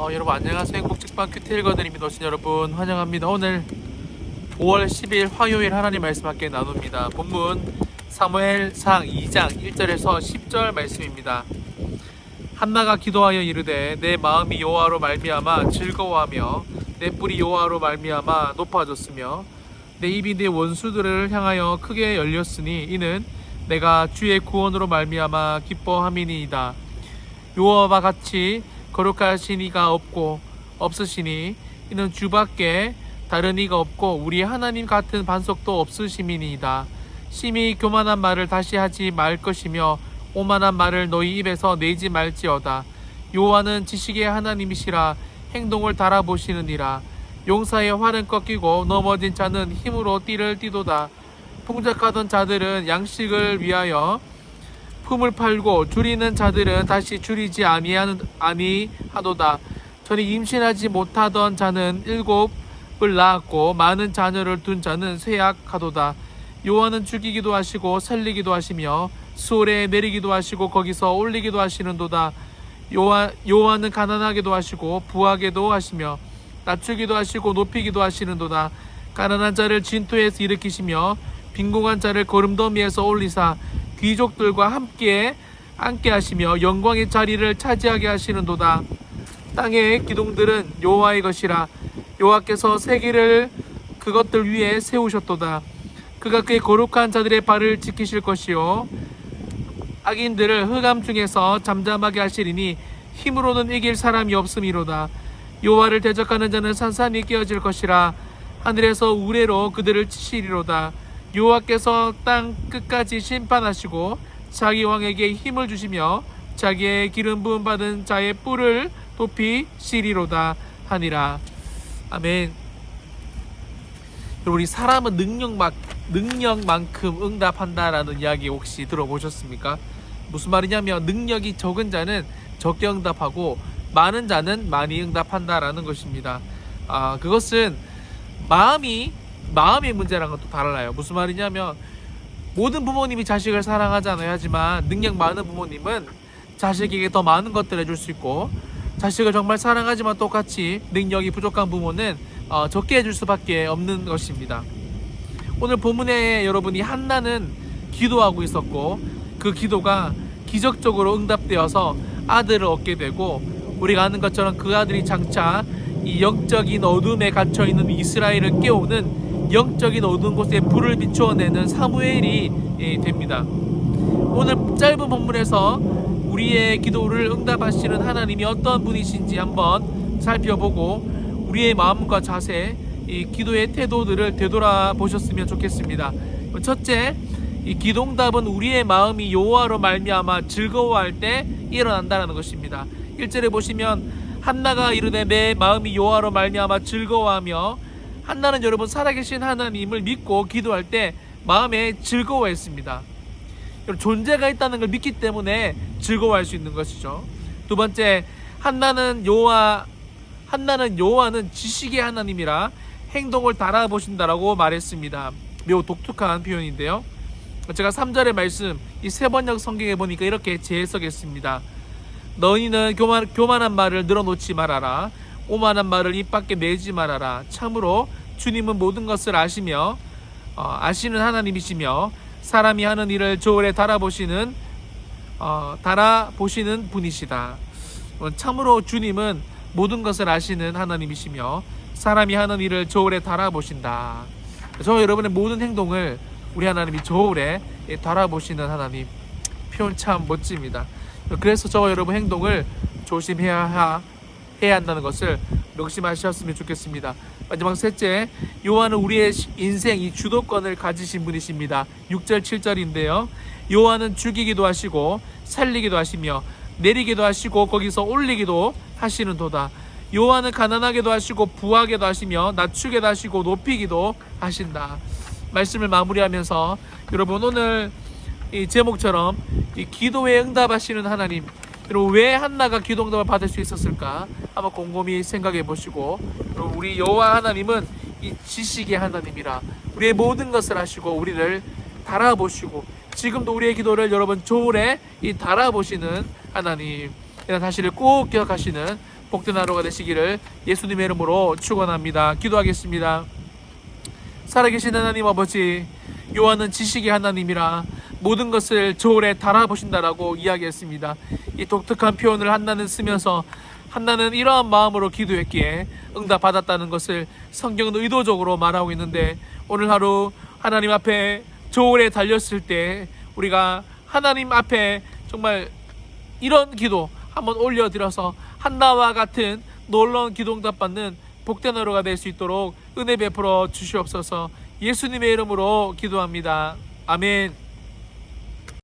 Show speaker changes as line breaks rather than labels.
어, 여러분 안녕하세요. 행복직방 큐티 읽어드립니다. 오신 여러분 환영합니다. 오늘 5월 10일 화요일 하나님 말씀 함께 나눕니다. 본문 사무엘상 2장 1절에서 10절 말씀입니다. 한나가 기도하여 이르되 내 마음이 여호와로 말미암아 즐거워하며 내 뿔이 여호와로 말미암아 높아졌으며 내 입이 내 원수들을 향하여 크게 열렸으니 이는 내가 주의 구원으로 말미암아 기뻐함이니이다. 여호와와 같이 거룩하신 이가 없고 없으시니 이는 주밖에 다른 이가 없고 우리 하나님 같은 반석도 없으심이니이다. 심히 교만한 말을 다시 하지 말 것이며 오만한 말을 너희 입에서 내지 말지어다. 여호와는 지식의 하나님이시라 행동을 달아보시느니라. 용사의 활은 꺾이고 넘어진 자는 힘으로 띠를 띠도다. 풍작하던 자들은 양식을 위하여 품을 팔고 줄이는 자들은 다시 줄이지 아니하는 아니하도다. 전에 임신하지 못하던 자는 일곱을 낳았고 많은 자녀를 둔 자는 쇠약하도다. 요한은 죽이기도 하시고 살리기도 하시며 수월에 내리기도 하시고 거기서 올리기도 하시는도다. 요한 요한은 가난하게도 하시고 부하게도 하시며 낮추기도 하시고 높이기도 하시는도다. 가난한 자를 진토에서 일으키시며 빈궁한 자를 거름더미에서 올리사 귀족들과 함께 함께 하시며 영광의 자리를 차지하게 하시는도다. 땅의 기둥들은 여호와의 것이라 여호와께서 세계를 그것들 위에 세우셨도다. 그가 그의 거룩한 자들의 발을 지키실 것이요 악인들을 흑암 중에서 잠잠하게 하시리니 힘으로는 이길 사람이 없음이로다. 여호와를 대적하는 자는 산산이 깨어질 것이라 하늘에서 우레로 그들을 치시리로다. 여호와께서 땅 끝까지 심판하시고 자기 왕에게 힘을 주시며 자기의 기름 부음 받은 자의 뿔을 높이시리로다 하니라. 아멘. 우리 사람은 능력만 능력만큼 응답한다라는 이야기 혹시 들어보셨습니까? 무슨 말이냐면 능력이 적은 자는 적게 응답하고 많은 자는 많이 응답한다라는 것입니다. 아 그것은 마음이 마음의 문제랑은 또 달라요. 무슨 말이냐면 모든 부모님이 자식을 사랑하잖아요. 하지만 능력 많은 부모님은 자식에게 더 많은 것들을 해줄 수 있고 자식을 정말 사랑하지만 똑같이 능력이 부족한 부모는 어, 적게 해줄 수밖에 없는 것입니다. 오늘 본문에 여러분이 한나는 기도하고 있었고 그 기도가 기적적으로 응답되어서 아들을 얻게 되고 우리가 아는 것처럼 그 아들이 장차 이 영적인 어둠에 갇혀 있는 이스라엘을 깨우는 영적인 어두운 곳에 불을 비추어내는 사무엘이 예, 됩니다. 오늘 짧은 본문에서 우리의 기도를 응답하시는 하나님이 어떤 분이신지 한번 살펴보고 우리의 마음과 자세, 이 기도의 태도들을 되돌아 보셨으면 좋겠습니다. 첫째, 이 기도응답은 우리의 마음이 여호와로 말미암아 즐거워할 때 일어난다는 것입니다. 1절에 보시면 한나가 이르되 내 마음이 여호와로 말미암아 즐거워하며 한나는 여러분 살아계신 하나님을 믿고 기도할 때 마음에 즐거워했습니다. 존재가 있다는 걸 믿기 때문에 즐거워할 수 있는 것이죠. 두 번째, 한나는 여호와 한나는 여호와는 지식의 하나님이라 행동을 달아보신다라고 말했습니다. 매우 독특한 표현인데요. 제가 3절의 말씀 이 세번역 성경에 보니까 이렇게 재해석했습니다. 너희는 교만, 교만한 말을 늘어놓지 말아라. 오만한 말을 입 밖에 내지 말아라. 참으로 주님은 모든 것을 아시며 어, 아시는 하나님이시며 사람이 하는 일을 저울에 달아보시는 어, 달아보시는 분이시다. 어, 참으로 주님은 모든 것을 아시는 하나님이시며 사람이 하는 일을 저울에 달아보신다. 저 여러분의 모든 행동을 우리 하나님이 저울에 달아보시는 하나님 표현 참 멋집니다. 그래서 저 여러분 행동을 조심해야 해야 한다는 것을 명심하셨으면 좋겠습니다. 마지막 셋째, 요한은 우리의 인생 이 주도권을 가지신 분이십니다. 6절, 7절인데요. 요한은 죽이기도 하시고 살리기도 하시며 내리기도 하시고 거기서 올리기도 하시는 도다. 요한은 가난하게도 하시고 부하게도 하시며 낮추게도 하시고 높이기도 하신다. 말씀을 마무리하면서 여러분 오늘 이 제목처럼 이 기도에 응답하시는 하나님 여러분 왜 한나가 기도 응답을 받을 수 있었을까 한번 곰곰이 생각해 보시고 여러분 우리 여호와 하나님은 이 지식의 하나님이라 우리의 모든 것을 하시고 우리를 달아보시고 지금도 우리의 기도를 여러분 조울에 이 달아보시는 하나님 이런 사실을 꼭 기억하시는 복된 하루가 되시기를 예수님의 이름으로 축원합니다. 기도하겠습니다. 살아계신 하나님 아버지 요한은 지식의 하나님이라 모든 것을 저울에 달아보신다라고 이야기했습니다. 이 독특한 표현을 한나는 쓰면서 한나는 이러한 마음으로 기도했기에 응답 받았다는 것을 성경은 의도적으로 말하고 있는데 오늘 하루 하나님 앞에 저울에 달렸을 때 우리가 하나님 앞에 정말 이런 기도 한번 올려드려서 한나와 같은 놀라운 기도 응답 받는 복된 하루가 될 수 있도록 은혜 베풀어 주시옵소서 예수님의 이름으로 기도합니다. 아멘.